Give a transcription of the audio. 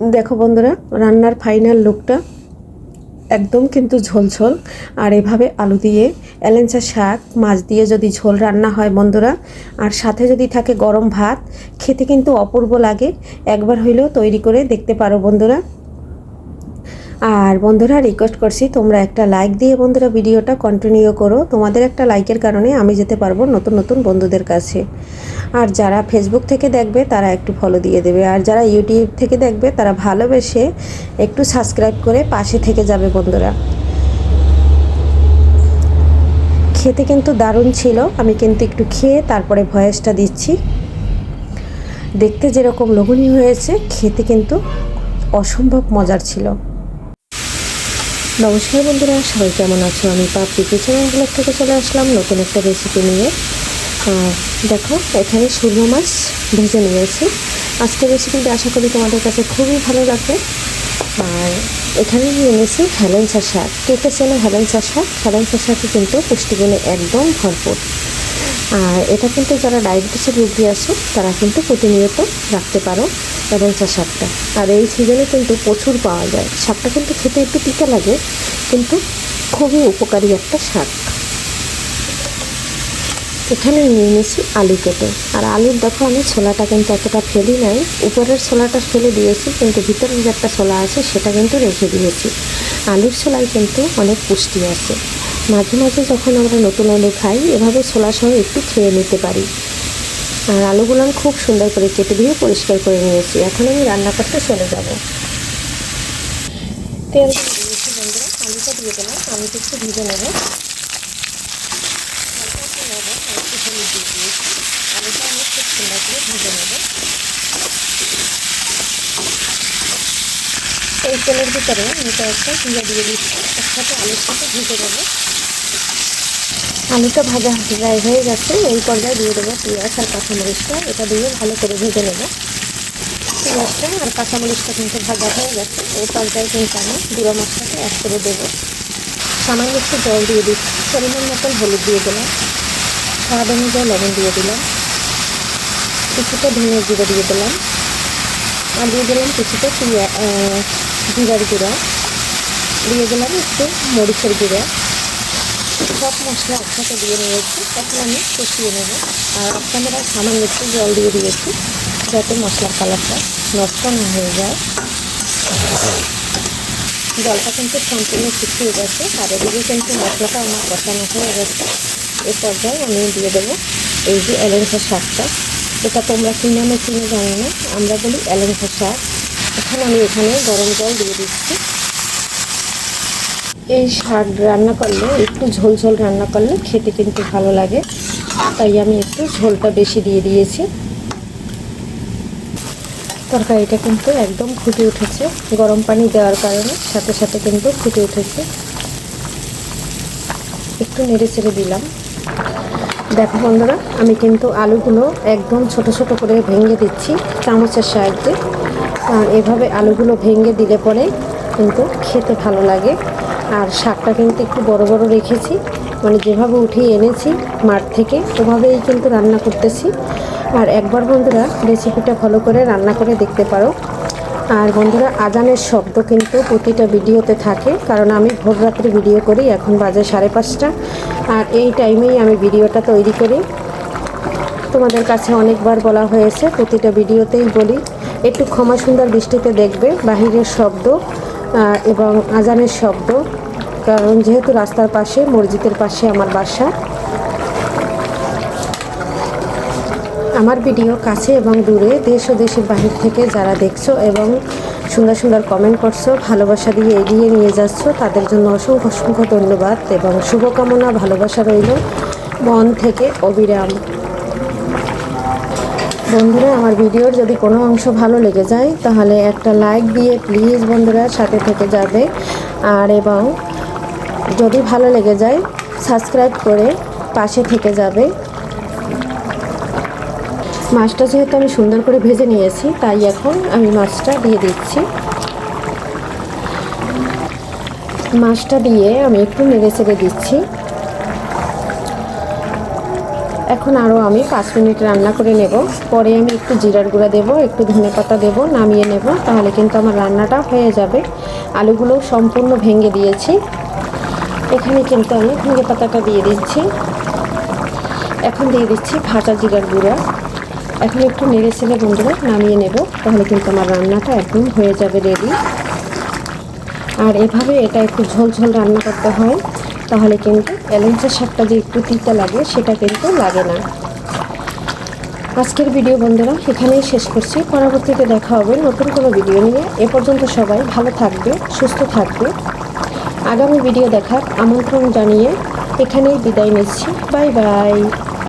দেখো বন্ধুরা, রান্নার ফাইনাল লুকটা একদম কিন্তু ঝোলঝোল। আর এভাবে আলু দিয়ে এলেঞ্চা শাক, মাছ দিয়ে যদি ঝোল রান্না হয় বন্ধুরা, আর সাথে যদি থাকে গরম ভাত, খেতে কিন্তু অপূর্ব লাগে। একবার হইলেও তৈরি করে দেখতে পারো বন্ধুরা। আর বন্ধুরা রিকোয়েস্ট করছি, তোমরা একটা লাইক দিয়ে বন্ধুরা ভিডিওটা কন্টিনিউ করো। তোমাদের একটা লাইকের কারণে আমি যেতে পারব নতুন নতুন বন্ধুদের কাছে। আর যারা ফেসবুক থেকে দেখবে, তারা একটু ফলো দিয়ে দেবে। আর যারা ইউটিউব থেকে দেখবে, তারা ভালোবেসে একটু সাবস্ক্রাইব করে পাশে থেকে যাবে বন্ধুরা। খেতে কিন্তু দারুণ ছিল, আমি কিন্তু একটু খেয়ে তারপরে ভয়েসটা দিচ্ছি। দেখতে যেরকম লোভনীয় হয়েছে, খেতে কিন্তু অসম্ভব মজার ছিল। নমস্কার বন্ধুরা, সবাই কেমন আছো? আমি পাপড়ি কিচেন ব্লগ থেকে চলে আসলাম নতুন একটা রেসিপি নিয়ে। দেখো, এখানে সূর্য মাছ ভেজে নিয়েছি। আজকের রেসিপিটা আশা করি তোমাদের কাছে খুবই ভালো লাগবে। আর এখানে নিয়ে এনেছি হেলেন্সা শাক কেটেছে না হেলেন্সা শাক হেলেন্সা শাকে কিন্তু পুষ্টিগুণে একদম ভরপুর। আর এটা কিন্তু যারা ডায়াবেটিসের রোগী আছে, তারা কিন্তু প্রতিনিয়ত রাখতে পারো হেলেন্সা শাকটা আর এই সিজনে কিন্তু প্রচুর পাওয়া যায়। শাকটা কিন্তু খেতে একটু তিতা লাগে, কিন্তু খুবই উপকারী একটা শাক। এখানে নিয়ে নিয়েছি আলু কেটে। আর আলুর দেখো, আমি ছোলাটা কিন্তু এতটা ফেলি নাই। উপরের ছোলাটা ফেলে দিয়েছি, কিন্তু ভিতরের যে একটা ছোলা আছে, সেটা কিন্তু রেখে দিয়েছি। আলুর ছোলায় কিন্তু অনেক পুষ্টি আছে। মাঝে মাঝে যখন আমরা নতুন আলু খাই, এভাবে ছোলা সহ একটু খেয়ে নিতে পারি। আর আলুগুলো আমি খুব সুন্দর করে কেটে দিয়ে পরিষ্কার করে নিয়েছি। এখন আমি রান্না করতে চলে যাব। তেল আলুটা দিয়ে দিলাম। আলুটা একটু ভিজে নেব। আলুটা খুব সুন্দর করে ভেজে নেব। এই তেলের ভিতরে আমি কয়েকটা জিরা দিয়ে দিচ্ছি। একসাথে আলুর সাথে ভেজে দেবো আলুটা ভাজা প্রায় হয়ে গেছে, এই পর্যায়ে দিয়ে দেবো পেঁয়াজ আর কাঁচামরিচটা। এটা দিয়ে ভালো করে ভেজে নেব। পেঁয়াজটা আর কাঁচামরিচটা কিন্তু ভাজা হয়ে গেছে। এই পর্যায়ে কিন্তু আমি গুঁড়ো মশলাটা অ্যাড করে দেবো। সামান্য একটু জল দিয়ে দিচ্ছি। পরিমাণ মতন হলুদ দিয়ে দিলাম। স্বাদ অনুযায়ী লবণ দিয়ে দিলাম। কিছুটা ধনে জিরে দিয়ে দিলাম। আর দিয়ে দিলাম কিছুটা জিরার গুঁড়া। দিয়ে দিলাম একটু মরিচের গুঁড়া। সব মশলা একসাথে দিয়ে নিয়েছি। তখন আমি কষিয়ে নেব। আর আপনারা সামান্য একটু জল দিয়ে দিয়েছি, যাতে মশলার কালারটা নষ্ট না হয়ে যায়। জলটা কিন্তু সম্পূর্ণ শুকিয়ে গেছে, আর এদিকে কিন্তু মশলাটা আমার কষানো হয়ে গেছে। এ পর্যায়ে আমি দিয়ে দেবো এই যে এলেঞ্চা শাকটা। এটা তোমরা কী নামে চিনে জানি না? আমরা বলি এলেঞ্চা শাক। এখন আমি এখানে গরম জল দিয়ে দিচ্ছি। এই শাক রান্না করলে, একটু ঝোল ঝোল রান্না করলে খেতে কিন্তু ভালো লাগে। তাই আমি একটু ঝোলটা বেশি দিয়ে দিয়েছি। তরকারিটা কিন্তু একদম ফুটে উঠেছে। গরম পানি দেওয়ার কারণে সাথে সাথে কিন্তু ফুটে উঠেছে। একটু নেড়ে চেড়ে দিলাম। দেখো বন্ধুরা, আমি কিন্তু আলুগুলো একদম ছোট ছোট করে ভেঙে দিচ্ছি চামচের সাহায্যে। এভাবে আলুগুলো ভেঙে দিলে পরে কিন্তু খেতে ভালো লাগে। আর শাকটা কিন্তু একটু বড় বড় রেখেছি। মানে যেভাবে উঠিয়ে এনেছি মাঠ থেকে, ওভাবেই কিন্তু রান্না করতেছি। আর একবার বন্ধুরা রেসিপিটা ভালো করে রান্না করে দেখতে পারো। আর বন্ধুরা আজানের শব্দ কিন্তু প্রতিটা ভিডিওতে থাকে, কারণ আমি ভোর রাত্রে ভিডিও করি, এখন বাজে সাড়ে পাঁচটা। আর এই টাইমেই আমি ভিডিওটা তৈরি করি। তোমাদের কাছে অনেকবার বলা হয়েছে, প্রতিটা ভিডিওতেই বলি, একটু ক্ষমা সুন্দর দৃষ্টিতে দেখবে, বাহিরের শব্দ এবং আজানের শব্দ, কারণ যেহেতু রাস্তার পাশে, মসজিদের পাশে আমার বাসা। আমার ভিডিও কাছে এবং দূরে দেশ ও দেশের বাহির থেকে যারা দেখছ এবং সুন্দর সুন্দর কমেন্ট করছ, ভালোবাসা দিয়ে এগিয়ে নিয়ে যাচ্ছ, তাদের জন্য অসংখ্য অসংখ্য ধন্যবাদ এবং শুভকামনা, ভালোবাসা রইল মন থেকে অবিরাম। বন্ধুরা, আমার ভিডিওর যদি কোনো অংশ ভালো লেগে যায়, তাহলে একটা লাইক দিয়ে প্লিজ বন্ধুরা সাথে থেকে যাবে। আর এবং যদি ভালো লেগে যায়, সাবস্ক্রাইব করে পাশে থেকে যাবে। মাছটা যেহেতু আমি সুন্দর করে ভেজে নিয়েছি, তাই এখন আমি মাছটা দিয়ে দিচ্ছি। মাছটা দিয়ে আমি একটু নেড়ে চেড়ে দিচ্ছি। এখন আরও আমি পাঁচ মিনিট রান্না করে নেব। পরে আমি একটু জিরার গুঁড়া দেবো, একটু ধনে পাতা দেবো, নামিয়ে নেব, তাহলে কিন্তু আমার রান্নাটা হয়ে যাবে। আলুগুলো সম্পূর্ণ ভেঙে দিয়েছি। এখানে কিন্তু আমি ভেঙে পাতাটা দিয়ে দিচ্ছি। এখন দিয়ে দিচ্ছি ভাজা জিরার গুঁড়া। এখন একটু নেড়ে ছেড়ে বন্ধুরা নামিয়ে নেব, তাহলে কিন্তু আমার রান্নাটা একদম হয়ে যাবে রেডি আর এভাবে এটা একটু ঝোল ঝোল রান্না করতে হয়। তাহলে কিন্তু এলেঞ্চের শাকটা যে একটু তিতা লাগে, সেটা কিন্তু লাগে না। আজকের ভিডিও বন্ধুরা এখানেই শেষ করছি। পরবর্তীতে দেখা হবে নতুন কোনো ভিডিও নিয়ে। এ পর্যন্ত সবাই ভালো থাকবে, সুস্থ থাকবে। আগামী ভিডিও দেখার আমন্ত্রণ জানিয়ে এখানেই বিদায় নিচ্ছি। Bye bye.